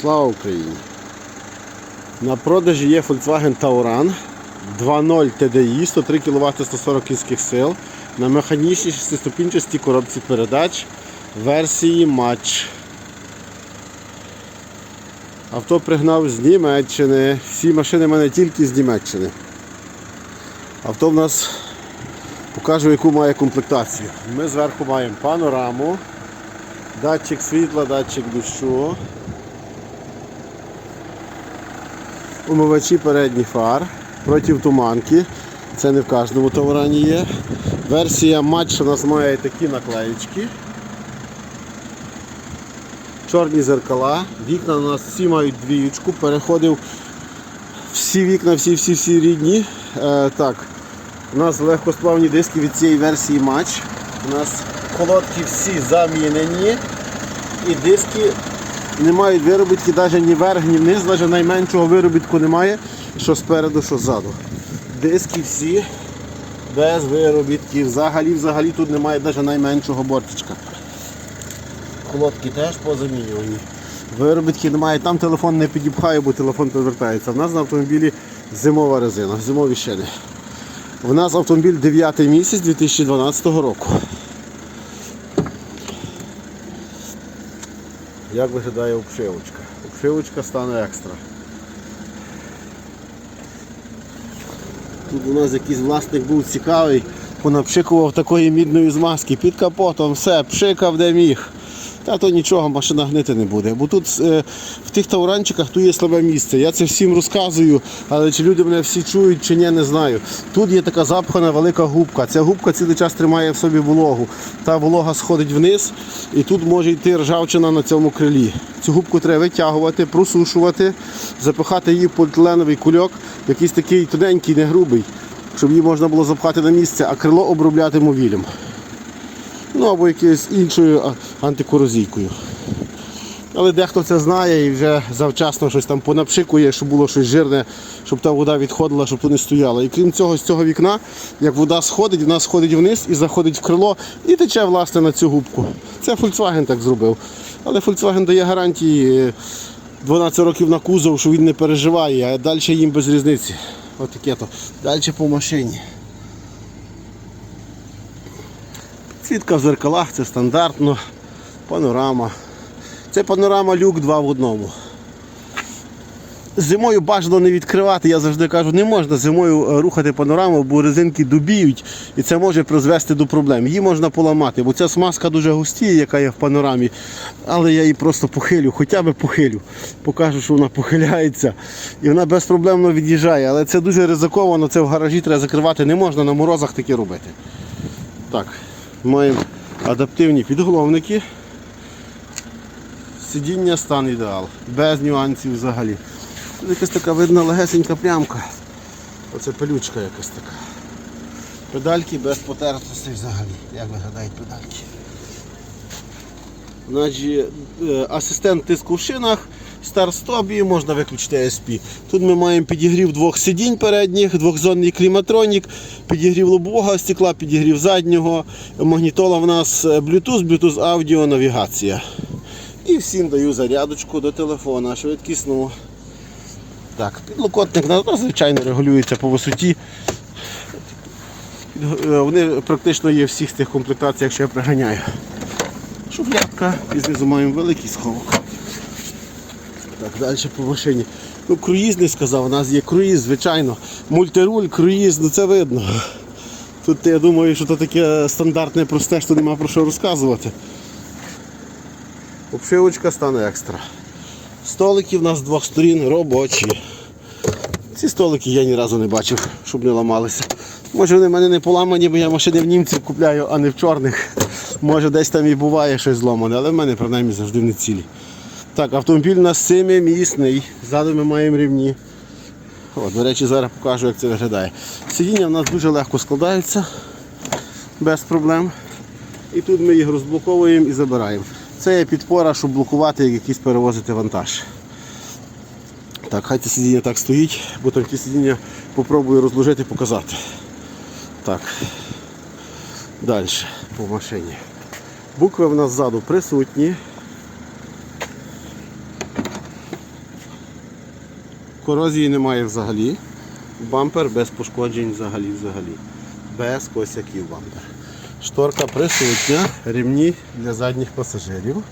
Слава Україні! На продажі є Volkswagen Tauran 2.0 TDI, 103 кВт 140 кінських сил на механічній шестиступінчастій коробці передач версії Match. Авто пригнав з Німеччини. Всі машини в мене тільки з Німеччини. Авто в нас покажу, яку має комплектацію. Ми зверху маємо панораму, датчик світла, датчик дощу. Умивачі передніх фар проти туманки. Це не в кожному товарані є. Версія матч у нас має такі наклеїчки. Чорні зеркала. Вікна у нас всі мають двіючку. Переходив всі вікна, всі-всі-всі рідні. Е, так, у нас легкосплавні диски від цієї версії матч. У нас колодки всі замінені. І диски не мають виробітки навіть ні вверх, ні вниз, навіть найменшого виробітку немає, що спереду, що ззаду. Диски всі без виробітків. Взагалі, взагалі тут немає навіть найменшого бортичка. Колодки теж позамінювані. Виробітки немає, там телефон не підіпхає, бо телефон повертається. У нас на автомобілі зимова резина, зимові шини. У нас автомобіль 9 місяць 2012 року. Як виглядає обшивочка? Обшивочка стане екстра. Тут у нас якийсь власник був цікавий, понапшикував такої мідної змазки під капотом, все, пшикав де міг. Та то нічого, машина гнити не буде. Бо тут е, в тих тауранчиках тут є слабе місце. Я це всім розказую, але чи люди мене всі чують, чи ні, не знаю. Тут є така запхана велика губка. Ця губка цілий час тримає в собі вологу. Та волога сходить вниз, і тут може йти ржавчина на цьому крилі. Цю губку треба витягувати, просушувати, запихати її в поліетиленовий кульок, якийсь такий тоненький, не грубий, щоб її можна було запхати на місце, а крило обробляти мовілем. Ну або якоюсь іншою антикорозійкою. Але дехто це знає і вже завчасно щось там понапшикує, щоб було щось жирне, щоб та вода відходила, щоб тут не стояла. І крім цього, з цього вікна, як вода сходить, вона сходить вниз і заходить в крило і тече власне на цю губку. Це Volkswagen так зробив. Але Volkswagen дає гарантії е, 12 років на кузов, що він не переживає, а далі їм без різниці. От то. Далі по машині. Світка в зеркалах, це стандартно. Панорама. Це панорама люк 2 в одному. Зимою бажано не відкривати, я завжди кажу, не можна зимою е, рухати панораму, бо резинки дубіють і це може призвести до проблем. Її можна поламати, бо ця смазка дуже густіє, яка є в панорамі. Але я її просто похилю, хоча б похилю. Покажу, що вона похиляється. І вона безпроблемно від'їжджає. Але це дуже ризиковано, це в гаражі треба закривати, не можна на морозах таке робити. Так, маємо адаптивні підголовники. Сидіння стан ідеал, без нюансів взагалі. Тут якась така видна легесенька плямка. Оце пилючка якась така. Педальки без потертостей взагалі. Як виглядають педальки? Значить, е, асистент тиску в шинах, старт-стоп і можна виключити SP. Тут ми маємо підігрів двох сидінь передніх, двохзонний кліматронік, підігрів лобового стекла, підігрів заднього, магнітола в нас е, Bluetooth, Bluetooth аудіо, навігація. І всім даю зарядочку до телефона, швидкісну. Так, підлокотник ну, звичайно регулюється по висоті. Е, Вони практично є в всіх тих комплектаціях, що я приганяю. Шухлядка, і знизу маємо великий сховок. Так, далі по машині. Ну, круїз не сказав, у нас є круїз, звичайно. Мультируль, круїз, ну це видно. Тут я думаю, що це таке стандартне просте, що нема про що розказувати. Обшивочка стане екстра. Столики в нас з двох сторін робочі. Ці столики я ні разу не бачив, щоб не ламалися. Може вони в мене не поламані, бо я машини в німців купляю, а не в чорних. Може десь там і буває щось зломане, але в мене принаймні завжди не цілі. Так, автомобіль у нас семимісний. Ззаду ми маємо рівні. О, до речі, зараз покажу, як це виглядає. Сидіння в нас дуже легко складаються, без проблем. І тут ми їх розблоковуємо і забираємо. Це є підпора, щоб блокувати, як якийсь перевозити вантаж. Так, хай це сидіння так стоїть, бо там ті сидіння попробую розложити показати. Так. Далі по машині. Букви в нас ззаду присутні. Корозії немає взагалі. Бампер без пошкоджень взагалі взагалі. Без косяків бампер. Шторка присутня, ремні для задніх пасажирів.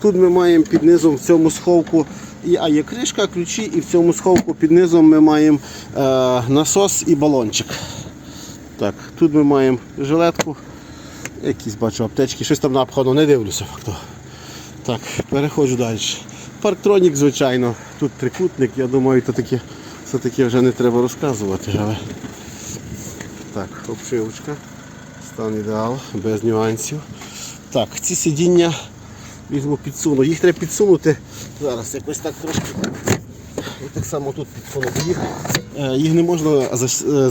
Тут ми маємо під низом в цьому сховку, а є кришка, ключі, і в цьому сховку під низом ми маємо е, насос і балончик. Так, тут ми маємо жилетку, якісь бачу аптечки, щось там напхано, не дивлюся факту. Так, переходжу далі. Парктронік, звичайно, тут трикутник, я думаю, то таке, це таке вже не треба розказувати. Але... Так, обшивочка, стан ідеал, без нюансів. Так, ці сидіння візьму підсуну. Їх треба підсунути. Зараз якось так трошки. І так само тут підсунути. Їх, е, їх не можна е,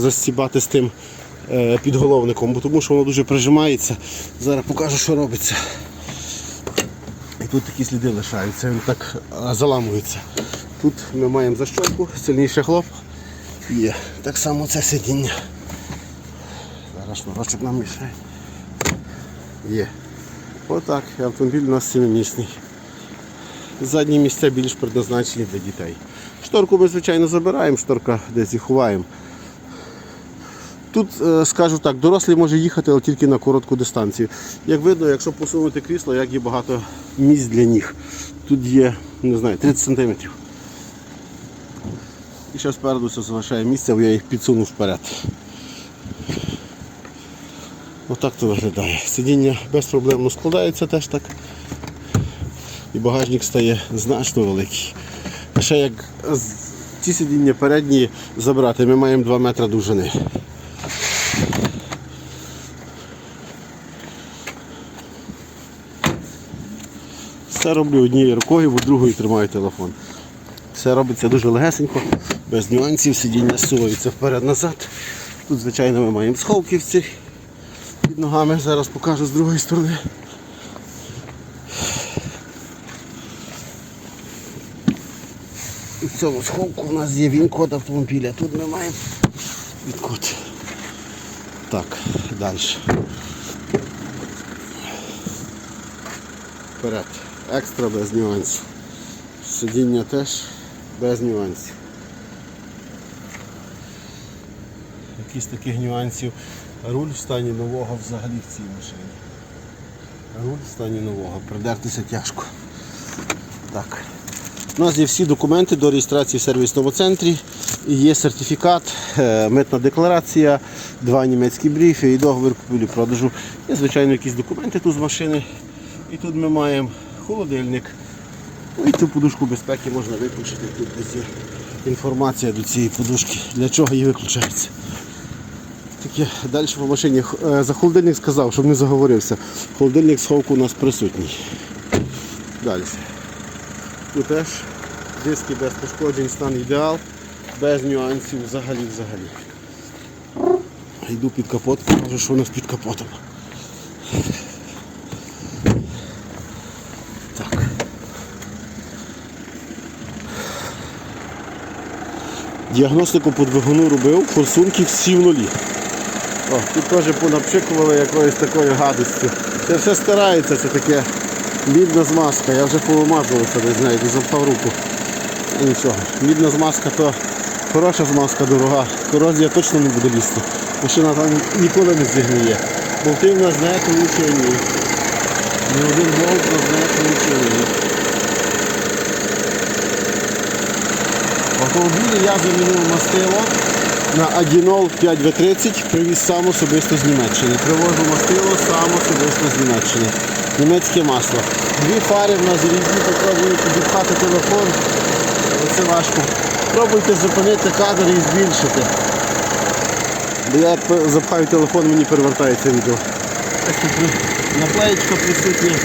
засібати з тим е, підголовником, тому що воно дуже прижимається. Зараз покажу, що робиться. Тут такі сліди лишаються, він так заламується. Тут ми маємо защолку, сильніший хлоп. Є. Так само це сидіння. Зараз шнурочок нам мішає. Є. Отак, автомобіль у нас семимісний. Задні місця більш предназначені для дітей. Шторку ми, звичайно, забираємо, шторка десь і ховаємо. Тут, е, скажу так, дорослий може їхати, але тільки на коротку дистанцію. Як видно, якщо посунути крісло, як є багато місць для ніг. Тут є, не знаю, 30 см. І ще спереду це залишає місце, бо я їх підсунув вперед. Отак то виглядає. Сидіння безпроблемно складається теж так. І багажник стає значно великий. А ще як ці сидіння передні забрати, ми маємо 2 метри довжини. Все роблю однією рукою, бо другою тримаю телефон. Все робиться дуже легесенько, без нюансів, сидіння сувається вперед-назад. Тут, звичайно, ми маємо цих під ногами. Зараз покажу з другої сторони. У цьому сховку у нас є він-код автомобіля. Тут ми маємо він-код. Так, далі. Вперед. Екстра без нюансів. Сидіння теж без нюансів. Якісь таких нюансів. Руль в стані нового взагалі в цій машині. Руль в стані нового. Придертися тяжко. Так. У нас є всі документи до реєстрації в сервісному центрі. Є сертифікат, е, митна декларація, два німецькі бріфи і договір купівлі-продажу. Є, звичайно, якісь документи тут з машини. І тут ми маємо холодильник. Ну і цю подушку безпеки можна виключити. Тут десь є інформація до цієї подушки, для чого її виключається. Таке далі по машині. Е, За холодильник сказав, щоб не заговорився. Холодильник сховку у нас присутній. Далі. Тут теж диски без пошкоджень, стан ідеал, без нюансів взагалі взагалі. Йду під капот, покажу, що у нас під капотом. Діагностику по двигуну робив, форсунки всі в нулі. О, тут теж понапшикували якоюсь такою гадостю. Це все старається, це таке мідна змазка. Я вже повимазувався десь з нею, запав руку. А нічого. Мідна змазка то хороша змазка, дорога. Корозія точно не буде лізти. Машина там ніколи не зігніє. Болти в нас не получені. Ні один болт нас не получений. Автомобілі я замінив мастило на Адінол 5В30, привіз сам особисто з Німеччини. Привожу мастило сам особисто з Німеччини. Німецьке масло. Дві фари в нас різні, попробую підіпхати телефон. Це важко. Пробуйте зупинити кадр і збільшити. Я запхаю телефон, мені перевертається відео. Наклеєчка присутня.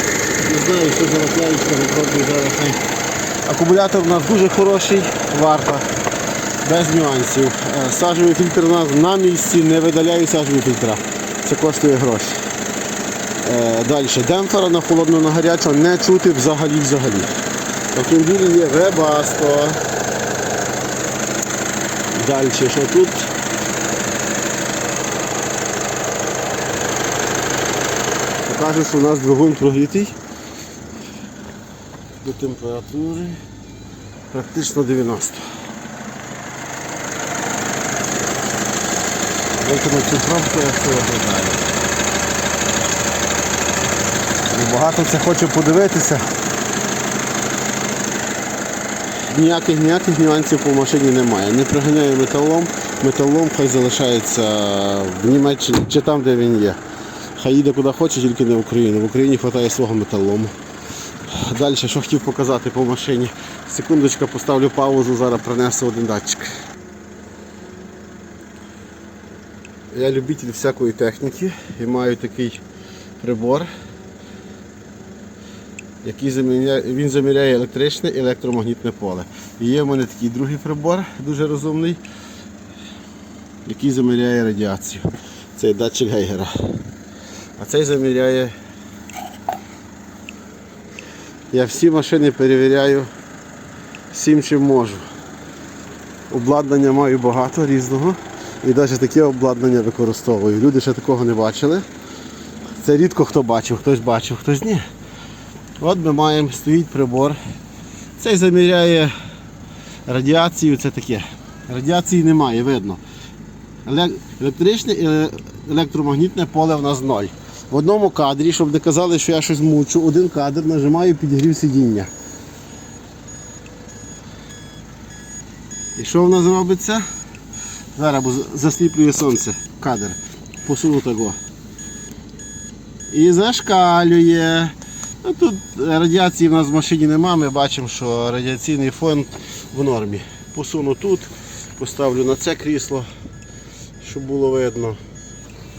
Не знаю, що за наклеєчка, попробую зараз. Акумулятор у нас дуже хороший, варта, без нюансів. Е, Сажовий фільтр у нас на місці, не видаляю сажові фільтра. Це коштує гроші. Е, Далі. Демпфера на холодно на гарячо не чути взагалі взагалі. В автомобілі є Webasto. Далі, що тут? Покажу, що у нас двигун прогрітий до температури практично 90. Викину цю пробку, я все оглядаю. І Багато це хочу подивитися. Ніяких ніяких нюансів по машині немає. Не приганяю металом. Металом хай залишається в Німеччині чи там, де він є. Хай їде куди хоче, тільки не в Україну. В Україні вистачає свого металому. Далі, що хотів показати по машині. Секундочка, поставлю паузу, зараз принесу один датчик. Я любитель всякої техніки і маю такий прибор, який заміряє, він заміряє електричне і електромагнітне поле. І є в мене такий другий прибор, дуже розумний, який заміряє радіацію. Це датчик Гейгера. А цей заміряє. Я всі машини перевіряю всім чим можу. Обладнання маю багато різного. І навіть таке обладнання використовую. Люди ще такого не бачили. Це рідко хто бачив, хтось бачив, хтось ні. От ми маємо, стоїть прибор. Цей заміряє радіацію, це таке. Радіації немає, видно. Електричне і електромагнітне поле в нас ноль. В одному кадрі, щоб не казали, що я щось мучу, один кадр нажимаю підігрів сидіння. І що в нас робиться? Зараз засліплює сонце кадр. Посуну того. І зашкалює. Ну, тут радіації в нас в машині немає, ми бачимо, що радіаційний фон в нормі. Посуну тут, поставлю на це крісло, щоб було видно.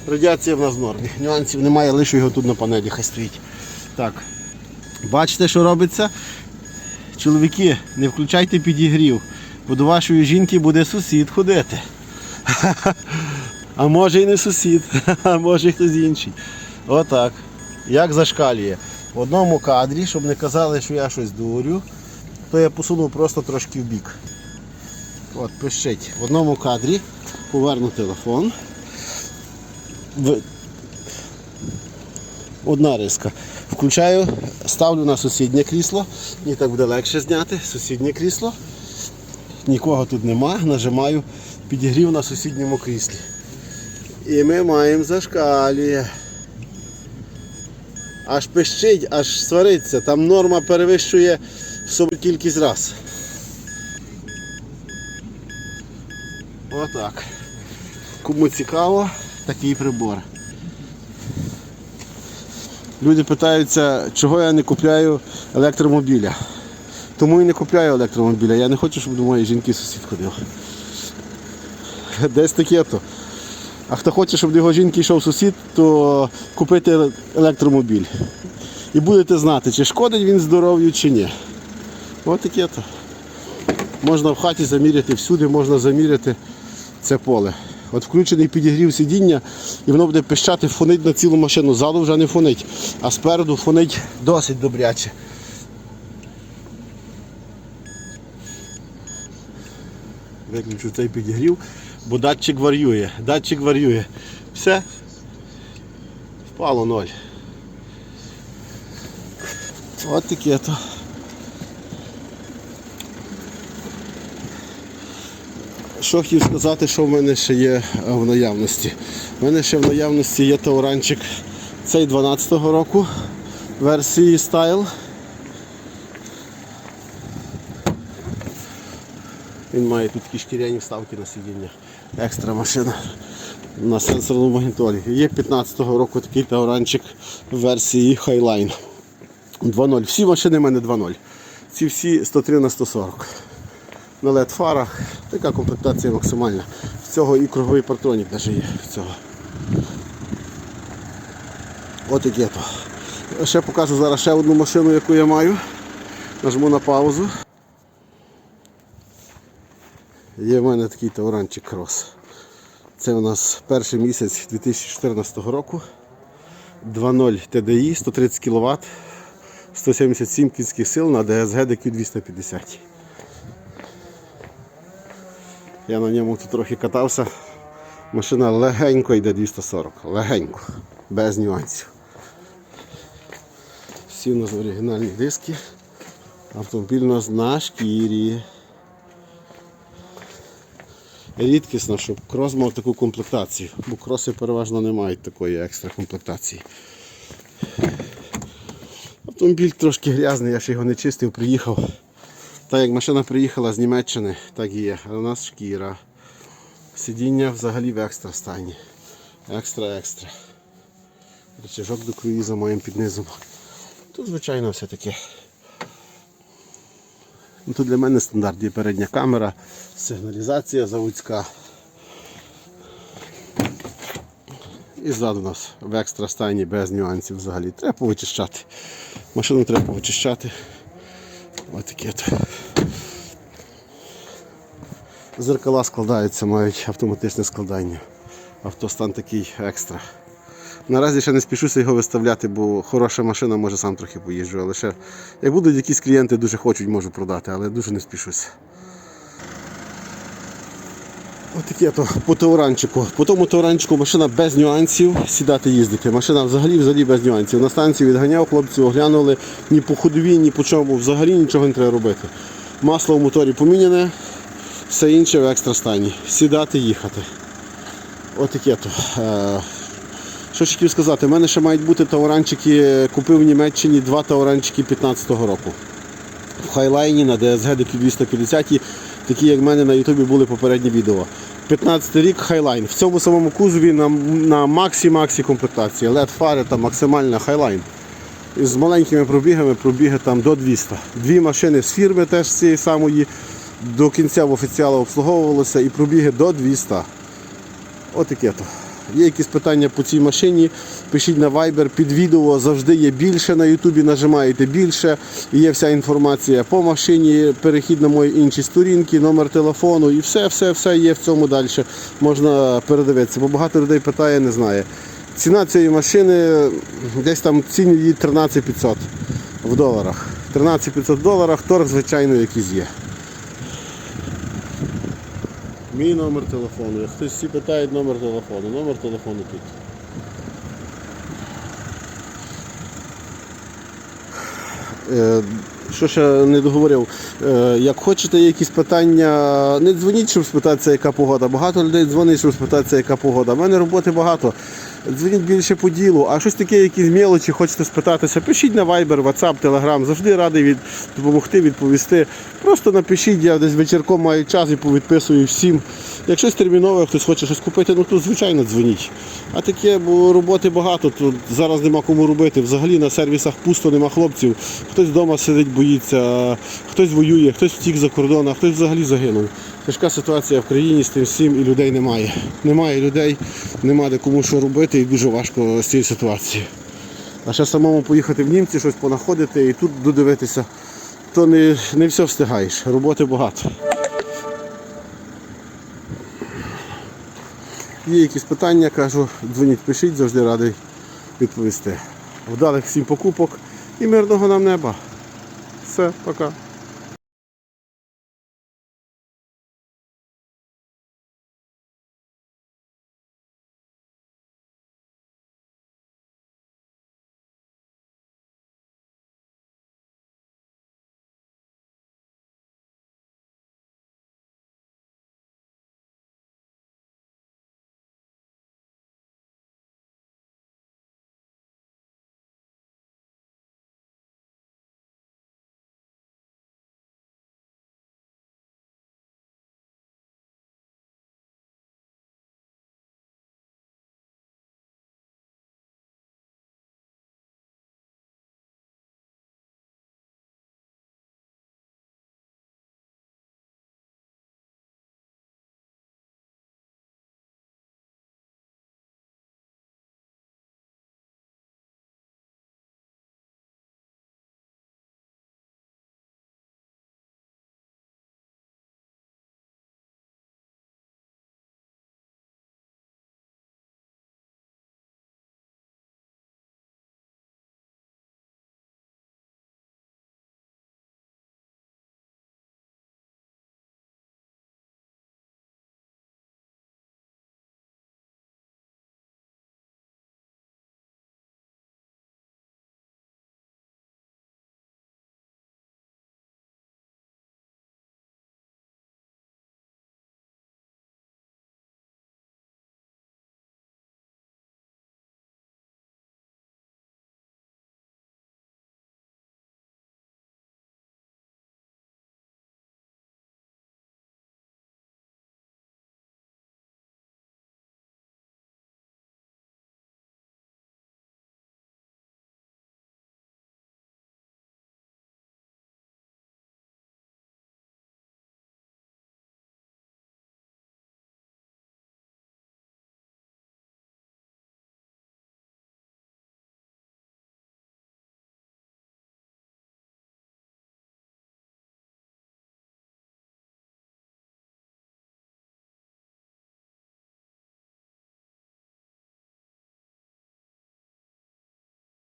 Радіація в нас в нормі. Нюансів немає, лише його тут на панелі хай стоїть. Так. Бачите, що робиться? Чоловіки, не включайте підігрів, бо до вашої жінки буде сусід ходити. А може і не сусід, а може і хтось інший. Отак. Як зашкалює. В одному кадрі, щоб не казали, що я щось дурю, то я посунув просто трошки в бік. От, пишіть. В одному кадрі поверну телефон. Одна риска. Включаю, ставлю на сусіднє крісло. Мені так буде легше зняти. Сусіднє крісло. Нікого тут нема. Нажимаю підігрів на сусідньому кріслі. І ми маємо зашкалює. Аж пищить, аж свариться. Там норма перевищує собі кількість раз. Отак. Кому цікаво, такий прибор. Люди питаються, чого я не купляю електромобіля. Тому і не купляю електромобіля. Я не хочу, щоб до моєї жінки сусід ходив. Десь таке то. А хто хоче, щоб до його жінки йшов сусід, то купити електромобіль. І будете знати, чи шкодить він здоров'ю, чи ні. Ось таке то. Можна в хаті заміряти, всюди можна заміряти це поле. От включений підігрів сидіння, і воно буде пищати, фонить на цілу машину. Ззаду вже не фонить, а спереду фонить досить добряче. Виключу цей підігрів, бо датчик варює. Датчик варює. Все. Впало ноль. От таке то. Що хотів сказати, що в мене ще є е, в наявності. У мене ще в наявності є тауранчик цей 12-го року версії Style. Він має тут такі шкіряні вставки на сидіння. Екстра машина на сенсорному магнітолі. Є 15-го року такий тауранчик версії Highline 2.0. Всі машини в мене 2.0. Ці всі 103 на 140 на LED фарах. Така комплектація максимальна. В цього і круговий партронік навіть є. В цього. От таке то. Ще покажу зараз ще одну машину, яку я маю. Нажму на паузу. Є в мене такий тауранчик крос. Це у нас перший місяць 2014 року. 2.0 TDI, 130 кВт, 177 кінських сил на DSG DQ 250. Я на ньому тут трохи катався. Машина легенько йде 240. Легенько, без нюансів. Всі у нас оригінальні диски. Автомобіль у нас на шкірі. Рідкісно, щоб крос мав таку комплектацію, бо кроси переважно не мають такої екстра комплектації. Автомобіль трошки грязний, я ще його не чистив, приїхав. Так як машина приїхала з Німеччини, так і є. А у нас шкіра. Сидіння взагалі в екстра стані. Екстра-екстра. Рычажок до круїза маємо під. Тут, звичайно, все таке. Ну, Тут для мене стандарт є передня камера, сигналізація заводська. І ззаду у нас в екстра стані без нюансів взагалі. Треба повичищати. Машину треба повичищати. Ось таке. Зеркала складаються, мають автоматичне складання. Автостан такий екстра. Наразі ще не спішуся його виставляти, бо хороша машина, може сам трохи поїжджу. Але ще, як будуть якісь клієнти дуже хочуть, можу продати, але дуже не спішуся. Ось таке то по тауранчику. По тому тауранчику машина без нюансів сідати їздити. Машина взагалі взагалі без нюансів. На станцію відганяв, хлопці оглянули ні по ходові, ні по чому. Взагалі нічого не треба робити. Масло в моторі поміняне, все інше в екстра стані. Сідати, їхати. Ось таке то. Е, Що ж хотів сказати, у мене ще мають бути тауранчики, купив в Німеччині два тауранчики 15-го року. В хайлайні на DSG DQ250, такі як в мене на Ютубі були попередні відео. 15 рік хайлайн. В цьому самому кузові на, на максі-максі комплектації. LED фари та максимальна хайлайн. З маленькими пробігами пробіги там до 200. Дві машини з фірми теж з цієї самої до кінця в офіціала обслуговувалося і пробіги до 200. Отаке то. Є якісь питання по цій машині, пишіть на Viber, під відео завжди є більше на Ютубі, нажимаєте більше. І є вся інформація по машині, перехід на мої інші сторінки, номер телефону і все, все, все є в цьому далі. Можна передивитися, бо багато людей питає, не знає. Ціна цієї машини десь там ціні її 13 500 в доларах. 13 500 доларах, торг, звичайно, якийсь є. Мій номер телефону. Як хтось всі питають номер телефону. Номер телефону тут. Е, Що ще не договорив? Е, Як хочете якісь питання, не дзвоніть, щоб спитатися, яка погода. Багато людей дзвонить, щоб спитатися, яка погода. У мене роботи багато. Дзвоніть більше по ділу, а щось таке, якісь мелочі, хочете спитатися, пишіть на Viber, WhatsApp, Telegram. Завжди радий від, допомогти, відповісти. Просто напишіть, я десь вечірком маю час і повідписую всім. Якщо щось термінове, хтось хоче щось купити, ну то звичайно дзвоніть. А таке, бо роботи багато, то зараз нема кому робити. Взагалі на сервісах пусто, нема хлопців. Хтось вдома сидить, боїться, хтось воює, хтось втік за кордон, а хтось взагалі загинув. Тяжка ситуація в країні з тим всім і людей немає. Немає людей, немає де кому що робити і дуже важко з цієї ситуації. А ще самому поїхати в німці, щось понаходити і тут додивитися, то не, не все встигаєш. Роботи багато. Є якісь питання, кажу, дзвоніть, пишіть, завжди радий відповісти. Вдалих всім покупок і мирного нам неба. Все, пока.